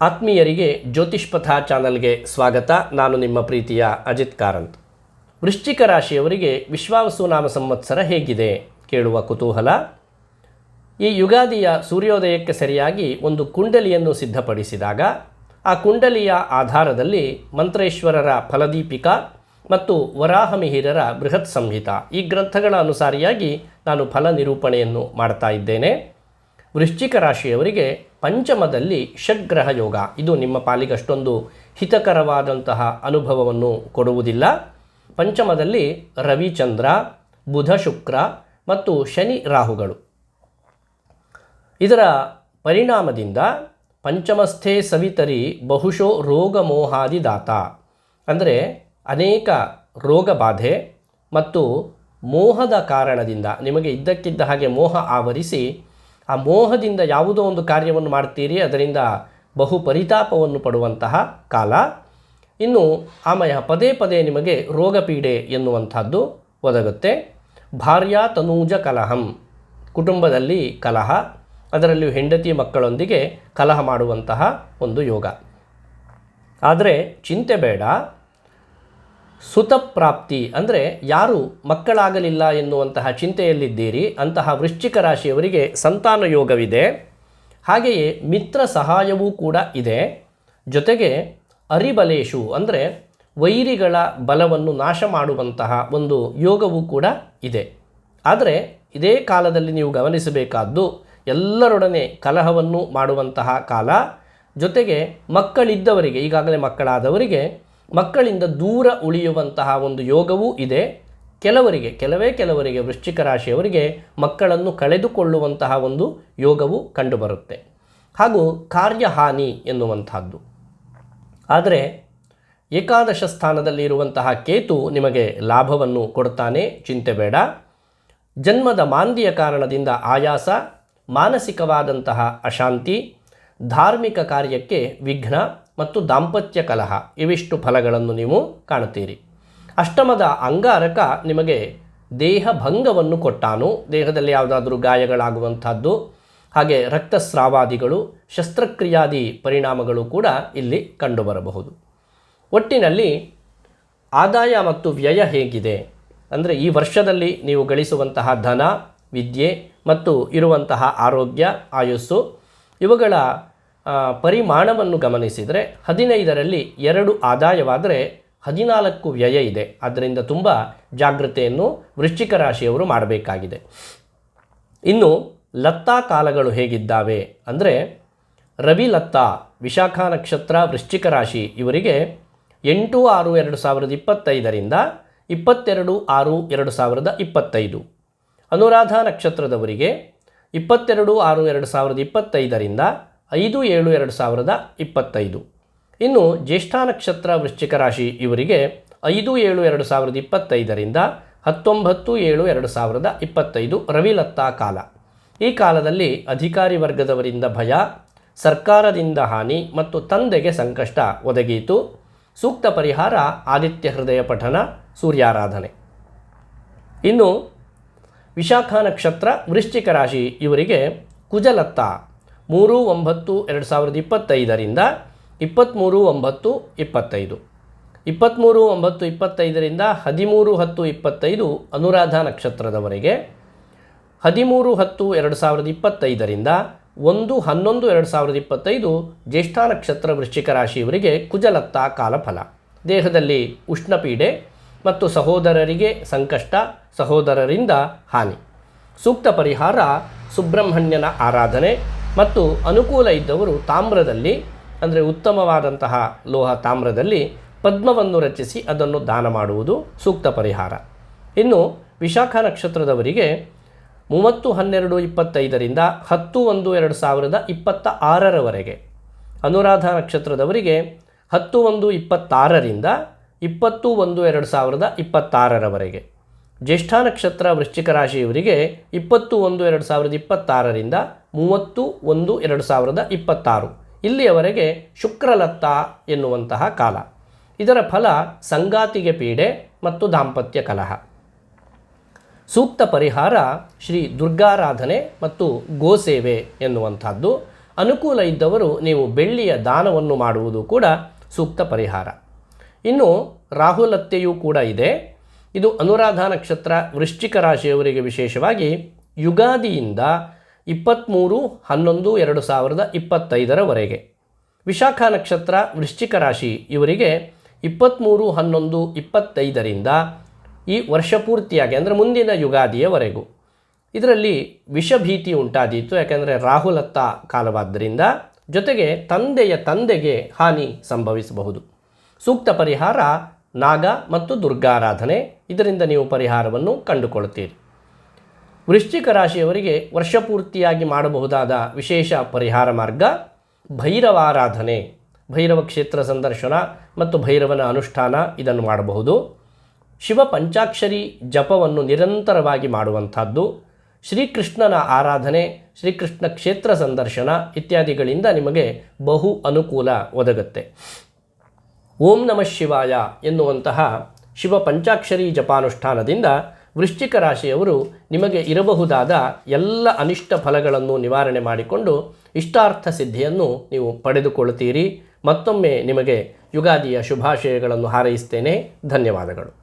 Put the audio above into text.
ಆತ್ಮೀಯರಿಗೆ ಜ್ಯೋತಿಷ್ಪಥ ಚಾನಲ್ಗೆ ಸ್ವಾಗತ. ನಾನು ನಿಮ್ಮ ಪ್ರೀತಿಯ ಅಜಿತ್ ಕಾರಂತ್. ವೃಶ್ಚಿಕ ರಾಶಿಯವರಿಗೆ ವಿಶ್ವಾವಸು ನಾಮ ಸಂವತ್ಸರ ಹೇಗಿದೆ ಕೇಳುವ ಕುತೂಹಲ. ಈ ಯುಗಾದಿಯ ಸೂರ್ಯೋದಯಕ್ಕೆ ಸರಿಯಾಗಿ ಒಂದು ಕುಂಡಲಿಯನ್ನು ಸಿದ್ಧಪಡಿಸಿದಾಗ, ಆ ಕುಂಡಲಿಯ ಆಧಾರದಲ್ಲಿ ಮಂತ್ರೇಶ್ವರರ ಫಲದೀಪಿಕಾ ಮತ್ತು ವರಾಹಮಿಹಿರರ ಬೃಹತ್ ಸಂಹಿತ ಈ ಗ್ರಂಥಗಳ ಅನುಸಾರಿಯಾಗಿ ನಾನು ಫಲ ನಿರೂಪಣೆಯನ್ನು ಮಾಡ್ತಾ ಇದ್ದೇನೆ. ವೃಶ್ಚಿಕ ರಾಶಿಯವರಿಗೆ ಪಂಚಮದಲ್ಲಿ ಷಡ್ಗ್ರಹ ಯೋಗ. ಇದು ನಿಮ್ಮ ಪಾಲಿಗೆ ಅಷ್ಟೊಂದು ಹಿತಕರವಾದಂತಹ ಅನುಭವವನ್ನು ಕೊಡುವುದಿಲ್ಲ. ಪಂಚಮದಲ್ಲಿ ರವಿಚಂದ್ರ ಬುಧ ಶುಕ್ರ ಮತ್ತು ಶನಿ ರಾಹುಗಳು. ಇದರ ಪರಿಣಾಮದಿಂದ ಪಂಚಮಸ್ಥೆ ಸವಿತರಿ ಬಹುಶೋ ರೋಗ ಮೋಹಾದಿದಾತ ಅಂದರೆ ಅನೇಕ ರೋಗ ಬಾಧೆ ಮತ್ತು ಮೋಹದ ಕಾರಣದಿಂದ ನಿಮಗೆ ಇದ್ದಕ್ಕಿದ್ದ ಹಾಗೆ ಮೋಹ ಆವರಿಸಿ ಆ ಮೋಹದಿಂದ ಯಾವುದೋ ಒಂದು ಕಾರ್ಯವನ್ನು ಮಾಡ್ತೀರಿ, ಅದರಿಂದ ಬಹು ಪರಿತಾಪವನ್ನು ಪಡುವಂತಹ ಕಾಲ. ಇನ್ನು ಆಮಯ ಪದೇ ಪದೇ ನಿಮಗೆ ರೋಗಪೀಡೆ ಎನ್ನುವಂಥದ್ದು ಒದಗುತ್ತೆ. ಭಾರ್ಯಾ ತನೂಜ ಕಲಹಂ, ಕುಟುಂಬದಲ್ಲಿ ಕಲಹ, ಅದರಲ್ಲಿಯೂ ಹೆಂಡತಿ ಮಕ್ಕಳೊಂದಿಗೆ ಕಲಹ ಮಾಡುವಂತಹ ಒಂದು ಯೋಗ. ಆದರೆ ಚಿಂತೆ ಬೇಡ. ಸುತಪ್ರಾಪ್ತಿ ಅಂದರೆ ಯಾರು ಮಕ್ಕಳಾಗಲಿಲ್ಲ ಎನ್ನುವಂತಹ ಚಿಂತೆಯಲ್ಲಿದ್ದೀರಿ, ಅಂತಹ ವೃಶ್ಚಿಕ ರಾಶಿಯವರಿಗೆ ಸಂತಾನ ಯೋಗವಿದೆ. ಹಾಗೆಯೇ ಮಿತ್ರ ಸಹಾಯವೂ ಕೂಡ ಇದೆ. ಜೊತೆಗೆ ಅರಿಬಲೇಶು ಅಂದರೆ ವೈರಿಗಳ ಬಲವನ್ನು ನಾಶ ಮಾಡುವಂತಹ ಒಂದು ಯೋಗವೂ ಕೂಡ ಇದೆ. ಆದರೆ ಇದೇ ಕಾಲದಲ್ಲಿ ನೀವು ಗಮನಿಸಬೇಕಾದ್ದು, ಎಲ್ಲರೊಡನೆ ಕಲಹವನ್ನು ಮಾಡುವಂತಹ ಕಾಲ. ಜೊತೆಗೆ ಮಕ್ಕಳಿದ್ದವರಿಗೆ, ಈಗಾಗಲೇ ಮಕ್ಕಳಾದವರಿಗೆ ಮಕ್ಕಳಿಂದ ದೂರ ಉಳಿಯುವಂತಹ ಒಂದು ಯೋಗವೂ ಇದೆ. ಕೆಲವರಿಗೆ, ಕೆಲವೇ ಕೆಲವರಿಗೆ ವೃಶ್ಚಿಕ ರಾಶಿಯವರಿಗೆ ಮಕ್ಕಳನ್ನು ಕಳೆದುಕೊಳ್ಳುವಂತಹ ಒಂದು ಯೋಗವು ಕಂಡುಬರುತ್ತೆ. ಹಾಗೂ ಕಾರ್ಯಹಾನಿ ಎನ್ನುವಂತಹದ್ದು ಆದರೆ ಏಕಾದಶ ಸ್ಥಾನದಲ್ಲಿ ಇರುವಂತಹ ಕೇತು ನಿಮಗೆ ಲಾಭವನ್ನು ಕೊಡ್ತಾನೆ, ಚಿಂತೆ ಬೇಡ. ಜನ್ಮದ ಮಾಂದಿಯ ಕಾರಣದಿಂದ ಆಯಾಸ, ಮಾನಸಿಕವಾದಂತಹ ಅಶಾಂತಿ, ಧಾರ್ಮಿಕ ಕಾರ್ಯಕ್ಕೆ ವಿಘ್ನ ಮತ್ತು ದಾಂಪತ್ಯ ಕಲಹ, ಇವಿಷ್ಟು ಫಲಗಳನ್ನು ನೀವು ಕಾಣುತ್ತೀರಿ. ಅಷ್ಟಮದ ಅಂಗಾರಕ ನಿಮಗೆ ದೇಹ ಭಂಗವನ್ನು ಕೊಟ್ಟಾನು. ದೇಹದಲ್ಲಿ ಯಾವುದಾದ್ರೂ ಗಾಯಗಳಾಗುವಂಥದ್ದು, ಹಾಗೆ ರಕ್ತಸ್ರಾವಾದಿಗಳು, ಶಸ್ತ್ರಕ್ರಿಯಾದಿ ಪರಿಣಾಮಗಳು ಕೂಡ ಇಲ್ಲಿ ಕಂಡುಬರಬಹುದು. ಒಟ್ಟಿನಲ್ಲಿ ಆದಾಯ ಮತ್ತು ವ್ಯಯ ಹೇಗಿದೆ? ಅಂದರೆ ಈ ವರ್ಷದಲ್ಲಿ ನೀವು ಗಳಿಸುವಂತಹ ಧನ, ವಿದ್ಯೆ ಮತ್ತು ಇರುವಂತಹ ಆರೋಗ್ಯ, ಆಯುಸ್ಸು, ಇವುಗಳ ಪರಿಮಾಣವನ್ನು ಗಮನಿಸಿದರೆ ಹದಿನೈದರಲ್ಲಿ ಎರಡು ಆದಾಯವಾದರೆ ಹದಿನಾಲ್ಕು ವ್ಯಯ ಇದೆ. ಆದ್ದರಿಂದ ತುಂಬ ಜಾಗ್ರತೆಯನ್ನು ವೃಶ್ಚಿಕ ರಾಶಿಯವರು ಮಾಡಬೇಕಾಗಿದೆ. ಇನ್ನು ಲತ್ತಾ ಕಾಲಗಳು ಹೇಗಿದ್ದಾವೆ ಅಂದರೆ ರವಿ ಲತ್ತಾ, ವಿಶಾಖ ನಕ್ಷತ್ರ, ವೃಶ್ಚಿಕ ರಾಶಿ ಇವರಿಗೆ ಎಂಟು ಆರು ಎರಡು ಸಾವಿರದ ಇಪ್ಪತ್ತೈದರಿಂದ ಇಪ್ಪತ್ತೆರಡು ಆರು ಎರಡು ಸಾವಿರದ ಇಪ್ಪತ್ತೈದು. ಅನುರಾಧ ನಕ್ಷತ್ರದವರಿಗೆ ಇಪ್ಪತ್ತೆರಡು ಆರು ಎರಡು ಸಾವಿರದ ಇಪ್ಪತ್ತೈದರಿಂದ ಐದು ಏಳು ಎರಡು ಸಾವಿರದ ಇಪ್ಪತ್ತೈದು. ಇನ್ನು ಜ್ಯೇಷ್ಠ ನಕ್ಷತ್ರ ವೃಶ್ಚಿಕ ರಾಶಿ ಇವರಿಗೆ ಐದು ಏಳು ಎರಡು ಸಾವಿರದ ಇಪ್ಪತ್ತೈದರಿಂದ ಹತ್ತೊಂಬತ್ತು ಏಳು ಎರಡು ಸಾವಿರದ ಇಪ್ಪತ್ತೈದು ರವಿಲತ್ತಾ ಕಾಲ. ಈ ಕಾಲದಲ್ಲಿ ಅಧಿಕಾರಿ ವರ್ಗದವರಿಂದ ಭಯ, ಸರ್ಕಾರದಿಂದ ಹಾನಿ ಮತ್ತು ತಂದೆಗೆ ಸಂಕಷ್ಟ ಒದಗಿಯಿತು ಸೂಕ್ತ ಪರಿಹಾರ ಆದಿತ್ಯ ಹೃದಯ ಪಠನ, ಸೂರ್ಯಾರಾಧನೆ. ಇನ್ನು ವಿಶಾಖ ನಕ್ಷತ್ರ ವೃಶ್ಚಿಕ ರಾಶಿ ಇವರಿಗೆ ಕುಜಲತ್ತ ಮೂರು, ಒಂಬತ್ತು, ಎರಡು ಸಾವಿರದ ಇಪ್ಪತ್ತೈದರಿಂದ ಇಪ್ಪತ್ತ್ಮೂರು ಒಂಬತ್ತು, ಇಪ್ಪತ್ತೈದು. ಇಪ್ಪತ್ತ್ಮೂರು ಒಂಬತ್ತು, ಇಪ್ಪತ್ತೈದರಿಂದ ಹದಿಮೂರು, ಹತ್ತು, ಇಪ್ಪತ್ತೈದು ಅನುರಾಧ ನಕ್ಷತ್ರದವರೆಗೆ ಹದಿಮೂರು, ಹತ್ತು, ಎರಡು ಸಾವಿರದ ಇಪ್ಪತ್ತೈದರಿಂದ ಒಂದು, ಹನ್ನೊಂದು, ಎರಡು ಸಾವಿರದ ಇಪ್ಪತ್ತೈದು ಜ್ಯೇಷ್ಠ ನಕ್ಷತ್ರ ವೃಶ್ಚಿಕ ರಾಶಿಯವರಿಗೆ ಕುಜಲತ್ತ ಕಾಲಫಲ. ದೇಹದಲ್ಲಿ ಉಷ್ಣಪೀಡೆ ಮತ್ತು ಸಹೋದರರಿಗೆ ಸಂಕಷ್ಟ, ಸಹೋದರರಿಂದ ಹಾನಿ. ಸೂಕ್ತ ಪರಿಹಾರ ಸುಬ್ರಹ್ಮಣ್ಯನ ಆರಾಧನೆ ಮತ್ತು ಅನುಕೂಲ ಇದ್ದವರು ತಾಮ್ರದಲ್ಲಿ, ಅಂದರೆ ಉತ್ತಮವಾದಂತಹ ಲೋಹ ತಾಮ್ರದಲ್ಲಿ ಪದ್ಮವನ್ನು ರಚಿಸಿ ಅದನ್ನು ದಾನ ಮಾಡುವುದು ಸೂಕ್ತ ಪರಿಹಾರ. ಇನ್ನು ವಿಶಾಖ ನಕ್ಷತ್ರದವರಿಗೆ ಮೂವತ್ತು ಹನ್ನೆರಡು ಇಪ್ಪತ್ತೈದರಿಂದ ಹತ್ತು ಒಂದು ಎರಡು ಸಾವಿರದ ಇಪ್ಪತ್ತ ಆರರವರೆಗೆ ಅನುರಾಧ ನಕ್ಷತ್ರದವರಿಗೆ ಹತ್ತು ಒಂದು ಇಪ್ಪತ್ತಾರರಿಂದ ಇಪ್ಪತ್ತು ಒಂದು ಎರಡು ಸಾವಿರದ ಇಪ್ಪತ್ತಾರರವರೆಗೆ. ಜ್ಯೇಷ್ಠ ನಕ್ಷತ್ರ ವೃಶ್ಚಿಕ ರಾಶಿಯವರಿಗೆ ಇಪ್ಪತ್ತು ಒಂದು ಎರಡು ಸಾವಿರದ ಇಪ್ಪತ್ತಾರರಿಂದ ಮೂವತ್ತು ಒಂದು ಎರಡು ಸಾವಿರದ ಇಪ್ಪತ್ತಾರು. ಇಲ್ಲಿಯವರೆಗೆ ಶುಕ್ರಲತ್ತ ಎನ್ನುವಂತಹ ಕಾಲ. ಇದರ ಫಲ ಸಂಗಾತಿಗೆ ಪೀಡೆ ಮತ್ತು ದಾಂಪತ್ಯ ಕಲಹ. ಸೂಕ್ತ ಪರಿಹಾರ ಶ್ರೀ ದುರ್ಗಾರಾಧನೆ ಮತ್ತು ಗೋಸೇವೆ ಎನ್ನುವಂಥದ್ದು. ಅನುಕೂಲ ಇದ್ದವರು ನೀವು ಬೆಳ್ಳಿಯ ದಾನವನ್ನು ಮಾಡುವುದು ಕೂಡ ಸೂಕ್ತ ಪರಿಹಾರ. ಇನ್ನು ರಾಹುಲತ್ತೆಯೂ ಕೂಡ ಇದೆ. ಇದು ಅನುರಾಧ ನಕ್ಷತ್ರ ವೃಶ್ಚಿಕ ರಾಶಿಯವರಿಗೆ ವಿಶೇಷವಾಗಿ ಯುಗಾದಿಯಿಂದ ಇಪ್ಪತ್ತ್ಮೂರು ಹನ್ನೊಂದು, ಎರಡು ಸಾವಿರದ ಇಪ್ಪತ್ತೈದರವರೆಗೆ. ವಿಶಾಖ ನಕ್ಷತ್ರ ವೃಶ್ಚಿಕ ರಾಶಿ ಇವರಿಗೆ ಇಪ್ಪತ್ತ್ಮೂರು ಹನ್ನೊಂದು, ಇಪ್ಪತ್ತೈದರಿಂದ ಈ ವರ್ಷ ಪೂರ್ತಿಯಾಗಿ, ಅಂದರೆ ಮುಂದಿನ ಯುಗಾದಿಯವರೆಗೂ. ಇದರಲ್ಲಿ ವಿಷಭೀತಿ ಉಂಟಾದೀತು, ಯಾಕೆಂದರೆ ರಾಹುಲತ್ತ ಕಾಲವಾದ್ದರಿಂದ ಜೊತೆಗೆ ತಂದೆಯ ತಂದೆಗೆ ಹಾನಿ ಸಂಭವಿಸಬಹುದು. ಸೂಕ್ತ ಪರಿಹಾರ ನಾಗ ಮತ್ತು ದುರ್ಗಾರಾಧನೆ, ಇದರಿಂದ ನೀವು ಪರಿಹಾರವನ್ನು ಕಂಡುಕೊಳ್ಳುತ್ತೀರಿ. ವೃಶ್ಚಿಕ ರಾಶಿಯವರಿಗೆ ವರ್ಷಪೂರ್ತಿಯಾಗಿ ಮಾಡಬಹುದಾದ ವಿಶೇಷ ಪರಿಹಾರ ಮಾರ್ಗ ಭೈರವಾರಾಧನೆ. ಭೈರವ ಕ್ಷೇತ್ರ ಸಂದರ್ಶನ ಮತ್ತು ಭೈರವನ ಅನುಷ್ಠಾನ ಇದನ್ನು ಮಾಡಬಹುದು. ಶಿವ ಪಂಚಾಕ್ಷರಿ ಜಪವನ್ನು ನಿರಂತರವಾಗಿ ಮಾಡುವಂಥದ್ದು. ಶ್ರೀಕೃಷ್ಣನ ಆರಾಧನೆ, ಶ್ರೀಕೃಷ್ಣ ಕ್ಷೇತ್ರ ಸಂದರ್ಶನ ಇತ್ಯಾದಿಗಳಿಂದ ನಿಮಗೆ ಬಹು ಅನುಕೂಲ ಒದಗುತ್ತೆ. ಓಂ ನಮಃ ಶಿವಾಯ ಎನ್ನುವಂತಹ ಶಿವ ಪಂಚಾಕ್ಷರಿ ಜಪಾನುಷ್ಠಾನದಿಂದ ವೃಶ್ಚಿಕ ರಾಶಿಯವರು ನಿಮಗೆ ಇರಬಹುದಾದ ಎಲ್ಲ ಅನಿಷ್ಟ ಫಲಗಳನ್ನು ನಿವಾರಣೆ ಮಾಡಿಕೊಂಡು ಇಷ್ಟಾರ್ಥ ಸಿದ್ಧಿಯನ್ನು ನೀವು ಪಡೆದುಕೊಳ್ಳುತ್ತೀರಿ. ಮತ್ತೊಮ್ಮೆ ನಿಮಗೆ ಯುಗಾದಿಯ ಶುಭಾಶಯಗಳನ್ನು ಹಾರೈಸ್ತೇನೆ. ಧನ್ಯವಾದಗಳು.